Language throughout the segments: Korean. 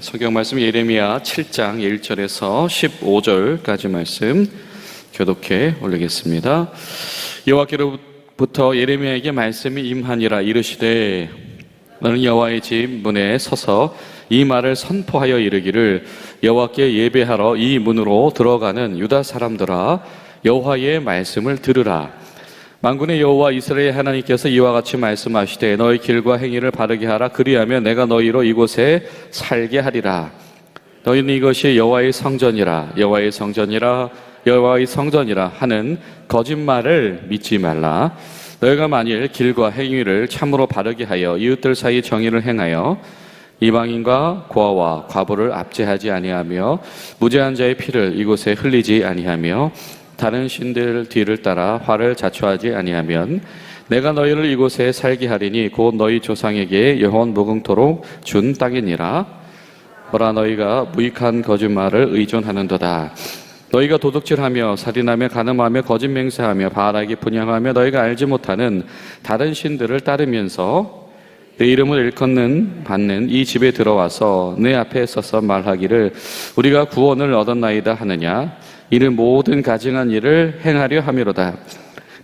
성경 말씀 예레미야 7장 1절에서 15절까지 말씀 교독해 올리겠습니다. 여호와께로부터 예레미야에게 말씀이 임하니라 이르시되 너는 여호와의 집 문에 서서 이 말을 선포하여 이르기를 여호와께 예배하러 이 문으로 들어가는 유다 사람들아 여호와의 말씀을 들으라. 만군의 여호와 이스라엘 하나님께서 이와 같이 말씀하시되 너희 길과 행위를 바르게 하라. 그리하면 내가 너희로 이곳에 살게 하리라. 너희는 이것이 여호와의 성전이라. 여호와의 성전이라 여호와의 성전이라 하는 거짓말을 믿지 말라. 너희가 만일 길과 행위를 참으로 바르게 하여 이웃들 사이 정의를 행하여 이방인과 고아와 과부를 압제하지 아니하며 무죄한 자의 피를 이곳에 흘리지 아니하며 다른 신들 뒤를 따라 화를 자초하지 아니하면 내가 너희를 이곳에 살게 하리니 곧 너희 조상에게 영원 무궁토록 준 땅이니라. 보라 너희가 무익한 거짓말을 의존하는도다. 너희가 도둑질하며 살인하며 간음하며 거짓 맹세하며 바알에게 분양하며 너희가 알지 못하는 다른 신들을 따르면서 내 이름을 일컫는 받는 이 집에 들어와서 내 앞에 서서 말하기를 우리가 구원을 얻었나이다 하느냐? 이는 모든 가증한 일을 행하려 함이로다.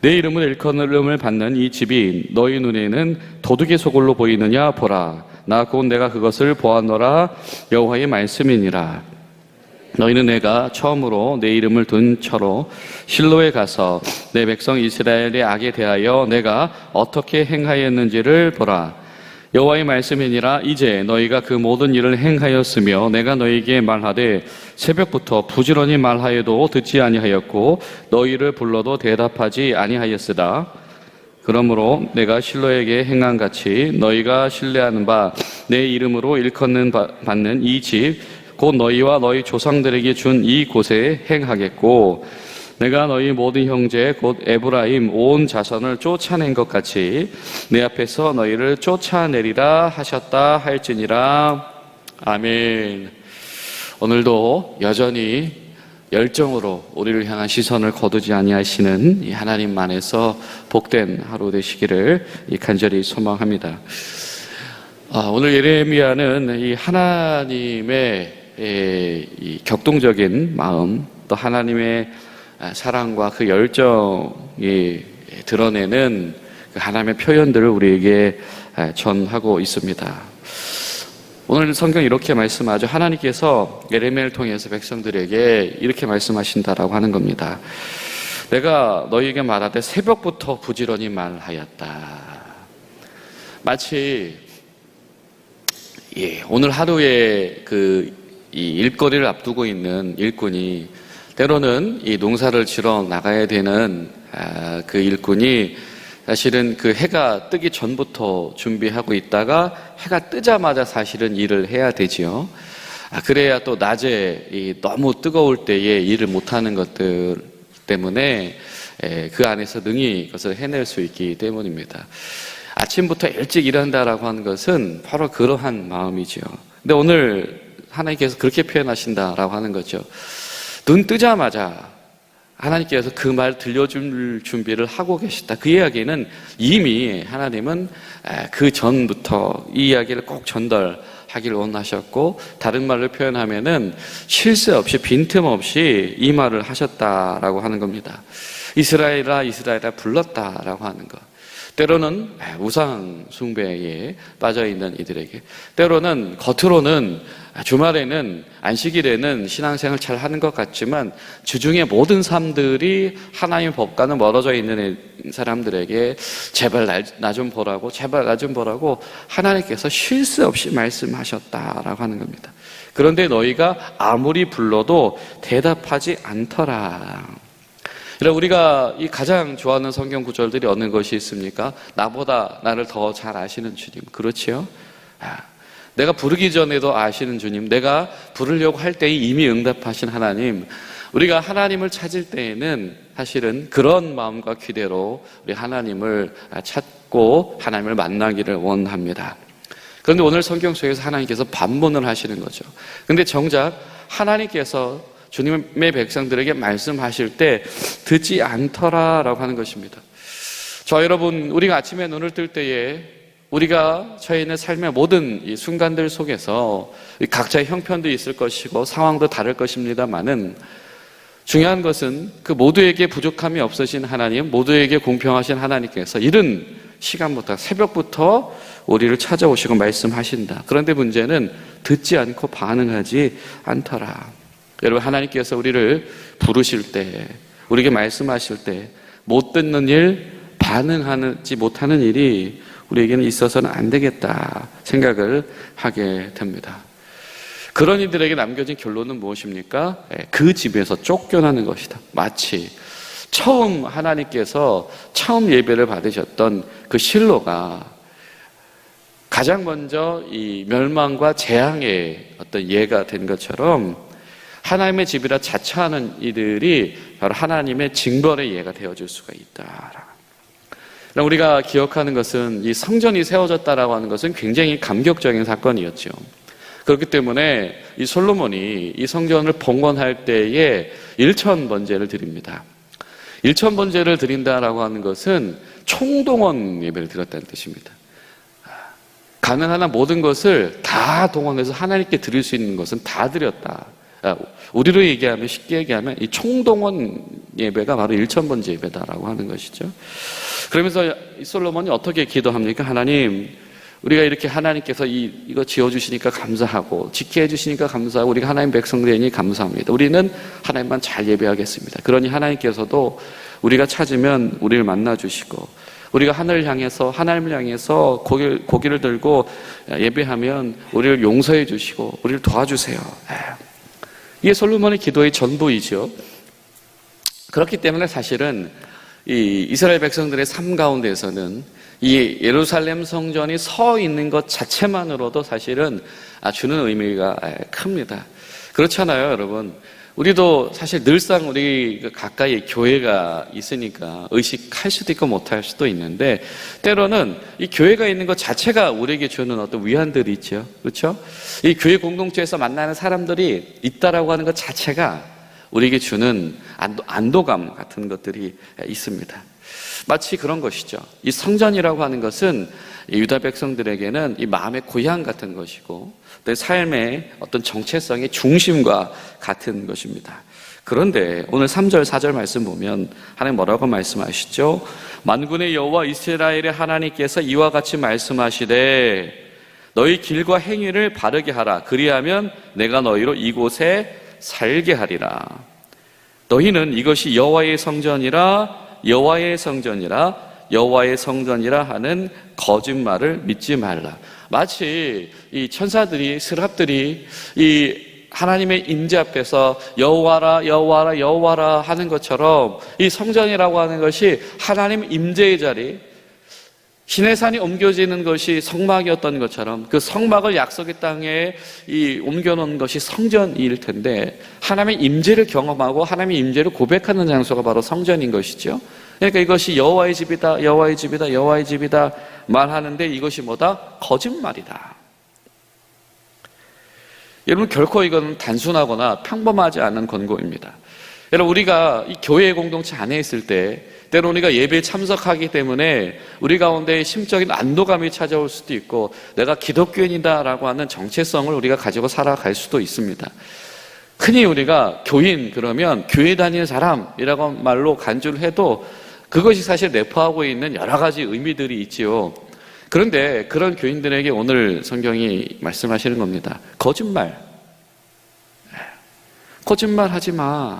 내 이름을 일컫음을 받는 이 집이 너희 눈에는 도둑의 소굴로 보이느냐? 보라. 나 곧 내가 그것을 보았노라. 여호와의 말씀이니라. 너희는 내가 처음으로 내 이름을 둔 처로 실로에 가서 내 백성 이스라엘의 악에 대하여 내가 어떻게 행하였는지를 보라. 여호와의 말씀이니라 이제 너희가 그 모든 일을 행하였으며 내가 너희에게 말하되 새벽부터 부지런히 말하여도 듣지 아니하였고 너희를 불러도 대답하지 아니하였으다. 그러므로 내가 실로에게 행한 같이 너희가 신뢰하는 바 내 이름으로 일컫는 바- 받는 이 집 곧 너희와 너희 조상들에게 준 이 곳에 행하겠고 내가 너희 모든 형제 곧 에브라임 온 자손을 쫓아낸 것 같이 내 앞에서 너희를 쫓아내리라 하셨다 할지니라 아멘. 오늘도 여전히 열정으로 우리를 향한 시선을 거두지 아니하시는 이 하나님 만에서 복된 하루 되시기를 이 간절히 소망합니다. 아, 오늘 예레미야는 이 하나님의 격동적인 마음, 또 하나님의 아, 사랑과 그 열정이 드러내는 그 하나님의 표현들을 우리에게 아, 전하고 있습니다. 오늘 성경 이렇게 말씀하죠. 하나님께서 예레미야를 통해서 백성들에게 이렇게 말씀하신다라고 하는 겁니다. 내가 너희에게 말하되 새벽부터 부지런히 말하였다. 마치 예, 오늘 하루에 그이 일거리를 앞두고 있는 일꾼이 때로는 이 농사를 지러 나가야 되는 아, 그 일꾼이 사실은 그 해가 뜨기 전부터 준비하고 있다가 해가 뜨자마자 사실은 일을 해야 되지요. 아, 그래야 또 낮에 이 너무 뜨거울 때에 일을 못하는 것들 때문에 에, 그 안에서 능히 그것을 해낼 수 있기 때문입니다. 아침부터 일찍 일한다라고 하는 것은 바로 그러한 마음이죠. 근데 오늘 하나님께서 그렇게 표현하신다라고 하는 거죠. 눈 뜨자마자 하나님께서 그 말 들려줄 준비를 하고 계시다. 그 이야기는 이미 하나님은 에, 그 전부터 이 이야기를 꼭 전달하기를 원하셨고 다른 말로 표현하면은 실수 없이 빈틈없이 이 말을 하셨다라고 하는 겁니다. 이스라엘아 이스라엘아 불렀다라고 하는 것. 때로는 우상 숭배에 빠져 있는 이들에게, 때로는 겉으로는 주말에는 안식일에는 신앙생활 잘 하는 것 같지만 주중에 모든 삶들이 하나님의 법과는 멀어져 있는 사람들에게 제발 나 좀 보라고, 제발 나 좀 보라고 하나님께서 실수 없이 말씀하셨다라고 하는 겁니다. 그런데 너희가 아무리 불러도 대답하지 않더라. 그럼 우리가 이 가장 좋아하는 성경 구절들이 어느 것이 있습니까? 나보다 나를 더 잘 아시는 주님. 그렇지요? 아, 내가 부르기 전에도 아시는 주님. 내가 부르려고 할때 이미 응답하신 하나님. 우리가 하나님을 찾을 때에는 사실은 그런 마음과 기대로 우리 하나님을 찾고 하나님을 만나기를 원합니다. 그런데 오늘 성경 속에서 하나님께서 반문을 하시는 거죠. 근데 정작 하나님께서 주님의 백성들에게 말씀하실 때 듣지 않더라라고 하는 것입니다. 저 여러분, 우리가 아침에 눈을 뜰 때에 우리가 저희는 삶의 모든 이 순간들 속에서 각자의 형편도 있을 것이고 상황도 다를 것입니다만은 중요한 것은 그 모두에게 부족함이 없으신 하나님, 모두에게 공평하신 하나님께서 이른 시간부터 새벽부터 우리를 찾아오시고 말씀하신다. 그런데 문제는 듣지 않고 반응하지 않더라. 여러분 하나님께서 우리를 부르실 때, 우리에게 말씀하실 때 못 듣는 일, 반응하지 못하는 일이 우리에게는 있어서는 안 되겠다 생각을 하게 됩니다. 그런 이들에게 남겨진 결론은 무엇입니까? 예, 그 집에서 쫓겨나는 것이다. 마치 처음 하나님께서 처음 예배를 받으셨던 그 실로가 가장 먼저 이 멸망과 재앙의 어떤 예가 된 것처럼 하나님의 집이라 자처하는 이들이 바로 하나님의 징벌의 예가 되어줄 수가 있다. 그럼 우리가 기억하는 것은 이 성전이 세워졌다라고 하는 것은 굉장히 감격적인 사건이었죠. 그렇기 때문에 이 솔로몬이 이 성전을 봉헌할 때에 일천 번제를 드립니다. 일천 번제를 드린다라고 하는 것은 총동원 예배를 드렸다는 뜻입니다. 가능한 한 모든 것을 다 동원해서 하나님께 드릴 수 있는 것은 다 드렸다. 아, 우리로 얘기하면 쉽게 얘기하면 이 총동원 예배가 바로 일천 번제 예배다라고 하는 것이죠. 그러면서 이 솔로몬이 어떻게 기도합니까? 하나님, 우리가 이렇게 하나님께서 이, 이거 지어주시니까 감사하고, 지켜 해주시니까 감사하고, 우리가 하나님 백성 되니 감사합니다. 우리는 하나님만 잘 예배하겠습니다. 그러니 하나님께서도 우리가 찾으면 우리를 만나주시고, 우리가 하늘을 향해서, 하나님을 향해서 고기를, 고기를 들고 예배하면 우리를 용서해 주시고, 우리를 도와주세요. 이게 솔로몬의 기도의 전부이죠. 그렇기 때문에 사실은 이 이스라엘 백성들의 삶 가운데서는 이 예루살렘 성전이 서 있는 것 자체만으로도 사실은 아, 주는 의미가 큽니다. 그렇잖아요, 여러분. 우리도 사실 늘상 우리 그 가까이 교회가 있으니까 의식할 수도 있고 못할 수도 있는데 때로는 이 교회가 있는 것 자체가 우리에게 주는 어떤 위안들이 있죠. 그렇죠? 이 교회 공동체에서 만나는 사람들이 있다라고 하는 것 자체가 우리에게 주는 안도, 감 같은 것들이 있습니다. 마치 그런 것이죠. 이 성전이라고 하는 것은 유다 백성들에게는 이 마음의 고향 같은 것이고 또 삶의 어떤 정체성의 중심과 같은 것입니다. 그런데 오늘 3절, 4절 말씀 보면 하나님 뭐라고 말씀하시죠? 만군의 여호와 이스라엘의 하나님께서 이와 같이 말씀하시되 너희 길과 행위를 바르게 하라. 그리하면 내가 너희로 이곳에 살게 하리라. 너희는 이것이 여호와의 성전이라 여호와의 성전이라 여호와의 성전이라 하는 거짓말을 믿지 말라. 마치 이 천사들이 스랍들이 이 하나님의 임재 앞에서 여호와라 여호와라 여호와라 하는 것처럼 이 성전이라고 하는 것이 하나님 임재의 자리 신의 산이 옮겨지는 것이 성막이었던 것처럼 그 성막을 약속의 땅에 이 옮겨놓은 것이 성전일 텐데 하나님의 임재를 경험하고 하나님의 임재를 고백하는 장소가 바로 성전인 것이죠. 그러니까 이것이 여호와의 집이다, 여호와의 집이다, 여호와의 집이다 말하는데 이것이 뭐다? 거짓말이다. 여러분 결코 이건 단순하거나 평범하지 않은 권고입니다. 여러분 우리가 이 교회 공동체 안에 있을 때 때로 우리가 예배에 참석하기 때문에 우리 가운데 심적인 안도감이 찾아올 수도 있고 내가 기독교인이다라고 하는 정체성을 우리가 가지고 살아갈 수도 있습니다. 흔히 우리가 교인 그러면 교회 다니는 사람이라고 말로 간주를 해도 그것이 사실 내포하고 있는 여러 가지 의미들이 있지요. 그런데 그런 교인들에게 오늘 성경이 말씀하시는 겁니다. 거짓말. 거짓말 하지 마.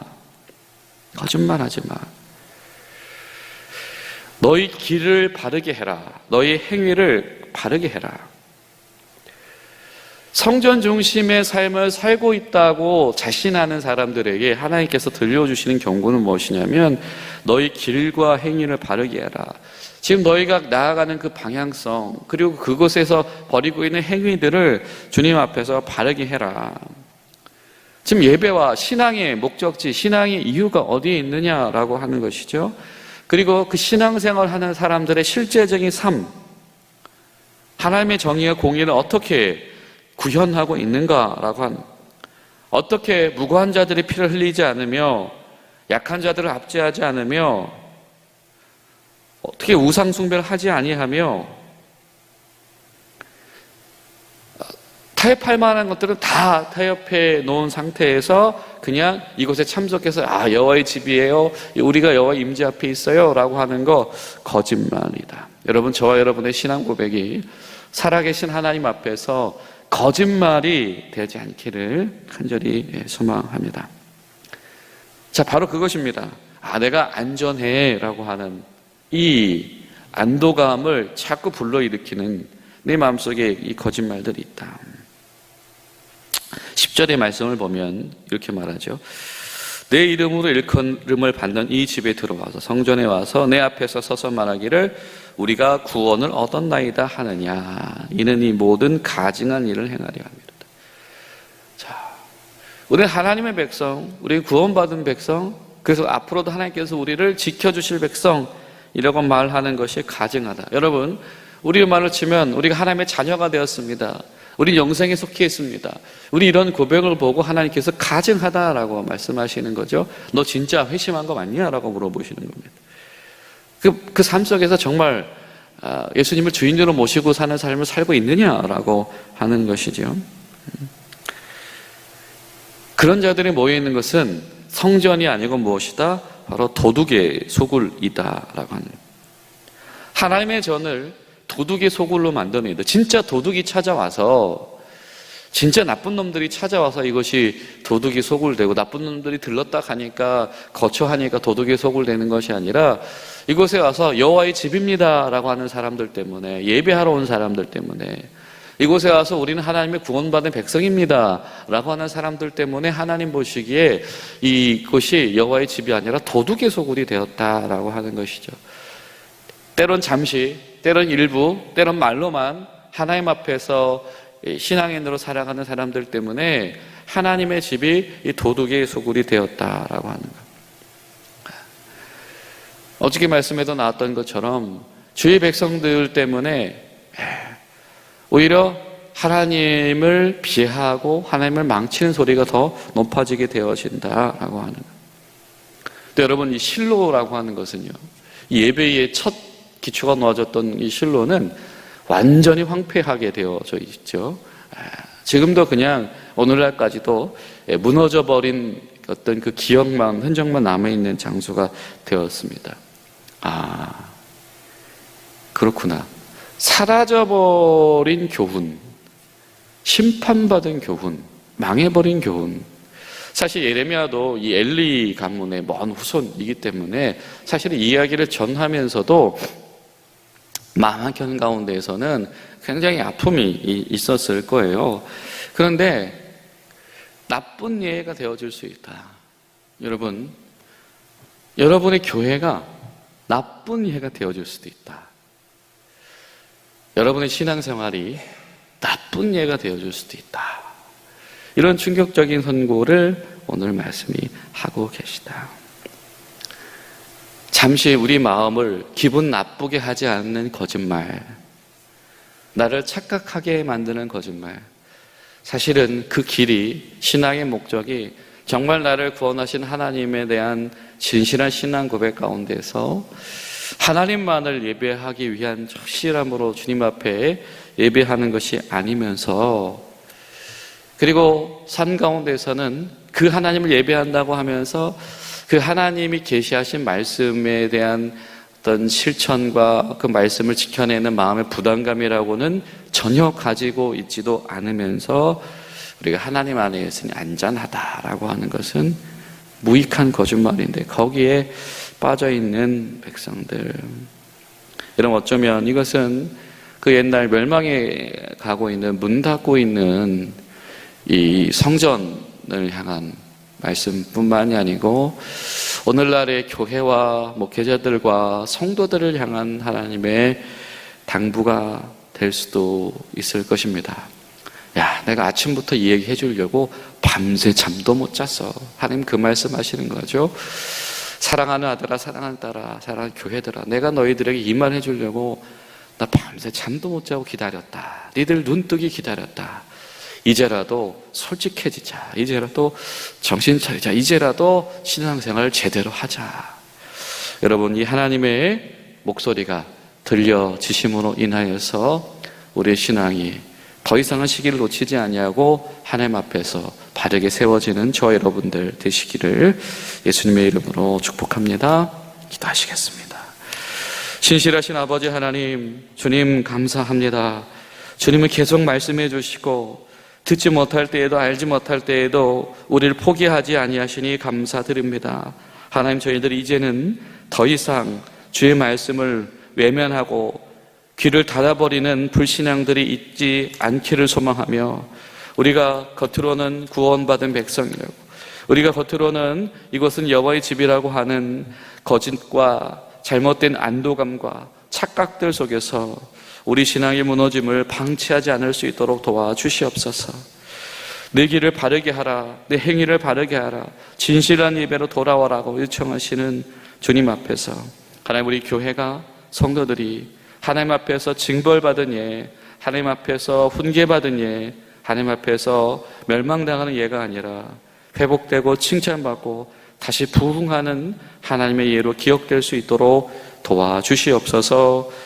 거짓말 하지 마. 너희 길을 바르게 해라. 너희 행위를 바르게 해라. 성전 중심의 삶을 살고 있다고 자신하는 사람들에게 하나님께서 들려주시는 경고는 무엇이냐면 너희 길과 행위를 바르게 해라. 지금 너희가 나아가는 그 방향성 그리고 그곳에서 버리고 있는 행위들을 주님 앞에서 바르게 해라. 지금 예배와 신앙의 목적지, 신앙의 이유가 어디에 있느냐라고 하는 것이죠. 그리고 그 신앙생활 하는 사람들의 실제적인 삶, 하나님의 정의와 공의를 어떻게 구현하고 있는가라고 한 어떻게 무고한 자들의 피를 흘리지 않으며 약한 자들을 압제하지 않으며 어떻게 우상 숭배를 하지 아니하며 타협할 만한 것들은 다 타협해 놓은 상태에서 그냥 이곳에 참석해서 아 여호와의 집이에요. 우리가 여호와 임재 앞에 있어요라고 하는 거 거짓말이다. 여러분 저와 여러분의 신앙 고백이 살아계신 하나님 앞에서 거짓말이 되지 않기를 간절히 소망합니다. 자, 바로 그것입니다. 아, 내가 안전해 라고 하는 이 안도감을 자꾸 불러일으키는 내 마음속에 이 거짓말들이 있다. 10절의 말씀을 보면 이렇게 말하죠. 내 이름으로 일컬음을 받는 이 집에 들어와서 성전에 와서 내 앞에서 서서 말하기를 우리가 구원을 얻었나이다 하느냐. 이는 이 모든 가증한 일을 행하려 합니다. 자, 우리는 하나님의 백성, 우리 구원받은 백성, 그래서 앞으로도 하나님께서 우리를 지켜주실 백성이라고 말하는 것이 가증하다. 여러분, 우리 말을 치면 우리가 하나님의 자녀가 되었습니다. 우리 영생에 속해 있습니다. 우리 이런 고백을 보고 하나님께서 가증하다라고 말씀하시는 거죠. 너 진짜 회심한 거 맞냐? 라고 물어보시는 겁니다. 그, 그 삶 속에서 정말 아, 예수님을 주인으로 모시고 사는 삶을 살고 있느냐라고 하는 것이죠. 그런 자들이 모여 있는 것은 성전이 아니고 무엇이다? 바로 도둑의 소굴이다라고 하는. 하나님의 전을 도둑의 소굴로 만드는 진짜 도둑이 찾아와서 진짜 나쁜 놈들이 찾아와서 이것이 도둑이 소굴되고 나쁜 놈들이 들렀다 가니까 거처하니까 도둑이 소굴되는 것이 아니라 이곳에 와서 여호와의 집입니다라고 하는 사람들 때문에 예배하러 온 사람들 때문에 이곳에 와서 우리는 하나님의 구원받은 백성입니다라고 하는 사람들 때문에 하나님 보시기에 이곳이 여호와의 집이 아니라 도둑의 소굴이 되었다라고 하는 것이죠. 때론 잠시, 때론 일부, 때론 말로만 하나님 앞에서 신앙인으로 살아가는 사람들 때문에 하나님의 집이 도둑의 소굴이 되었다라고 하는 것. 어저께 말씀에도 나왔던 것처럼 주의 백성들 때문에 오히려 하나님을 비하고 하나님을 망치는 소리가 더 높아지게 되어진다라고 하는 것. 또 여러분 이 실로라고 하는 것은요. 예배의 첫 기초가 놓아졌던 이 실로는 완전히 황폐하게 되어져 있죠. 지금도 그냥 오늘날까지도 무너져 버린 어떤 그 기억만 흔적만 남아 있는 장소가 되었습니다. 아 그렇구나. 사라져 버린 교훈, 심판받은 교훈, 망해버린 교훈. 사실 예레미야도 이 엘리 가문의 먼 후손이기 때문에 사실 이야기를 전하면서도 마음 한켠 가운데에서는 굉장히 아픔이 있었을 거예요. 그런데 나쁜 예가 되어줄 수 있다. 여러분, 여러분의 교회가 나쁜 예가 되어줄 수도 있다. 여러분의 신앙생활이 나쁜 예가 되어줄 수도 있다. 이런 충격적인 선고를 오늘 말씀이 하고 계시다. 잠시 우리 마음을 기분 나쁘게 하지 않는 거짓말, 나를 착각하게 만드는 거짓말. 사실은 그 길이, 신앙의 목적이 정말 나를 구원하신 하나님에 대한 진실한 신앙 고백 가운데서 하나님만을 예배하기 위한 절실함으로 주님 앞에 예배하는 것이 아니면서 그리고 산 가운데서는 그 하나님을 예배한다고 하면서 그 하나님이 계시하신 말씀에 대한 어떤 실천과 그 말씀을 지켜내는 마음의 부담감이라고는 전혀 가지고 있지도 않으면서 우리가 하나님 안에 있으니 안전하다라고 하는 것은 무익한 거짓말인데 거기에 빠져 있는 백성들. 여러분 어쩌면 이것은 그 옛날 멸망에 가고 있는 문 닫고 있는 이 성전을 향한 말씀뿐만이 아니고 오늘날의 교회와 목회자들과 성도들을 향한 하나님의 당부가 될 수도 있을 것입니다. 야, 내가 아침부터 이 얘기 해주려고 밤새 잠도 못 잤어. 하나님 그 말씀 하시는 거죠. 사랑하는 아들아, 사랑하는 딸아, 사랑하는 교회들아, 내가 너희들에게 이 말 해주려고 나 밤새 잠도 못 자고 기다렸다. 니들 눈뜨기 기다렸다. 이제라도 솔직해지자. 이제라도 정신 차리자. 이제라도 신앙생활 제대로 하자. 여러분, 이 하나님의 목소리가 들려지심으로 인하여서 우리의 신앙이 더 이상은 시기를 놓치지 아니하고 하나님 앞에서 바르게 세워지는 저 여러분들 되시기를 예수님의 이름으로 축복합니다. 기도하시겠습니다. 신실하신 아버지 하나님, 주님 감사합니다. 주님은 계속 말씀해 주시고 듣지 못할 때에도 알지 못할 때에도 우리를 포기하지 아니하시니 감사드립니다. 하나님 저희들이 이제는 더 이상 주의 말씀을 외면하고 귀를 닫아버리는 불신앙들이 있지 않기를 소망하며 우리가 겉으로는 구원받은 백성이라고 우리가 겉으로는 이것은 여호와의 집이라고 하는 거짓과 잘못된 안도감과 착각들 속에서 우리 신앙의 무너짐을 방치하지 않을 수 있도록 도와주시옵소서. 내 길을 바르게 하라. 내 행위를 바르게 하라. 진실한 예배로 돌아와라고 요청하시는 주님 앞에서 하나님 우리 교회가 성도들이 하나님 앞에서 징벌받은 예, 하나님 앞에서 훈계받은 예, 하나님 앞에서 멸망당하는 예가 아니라 회복되고 칭찬받고 다시 부흥하는 하나님의 예로 기억될 수 있도록 도와주시옵소서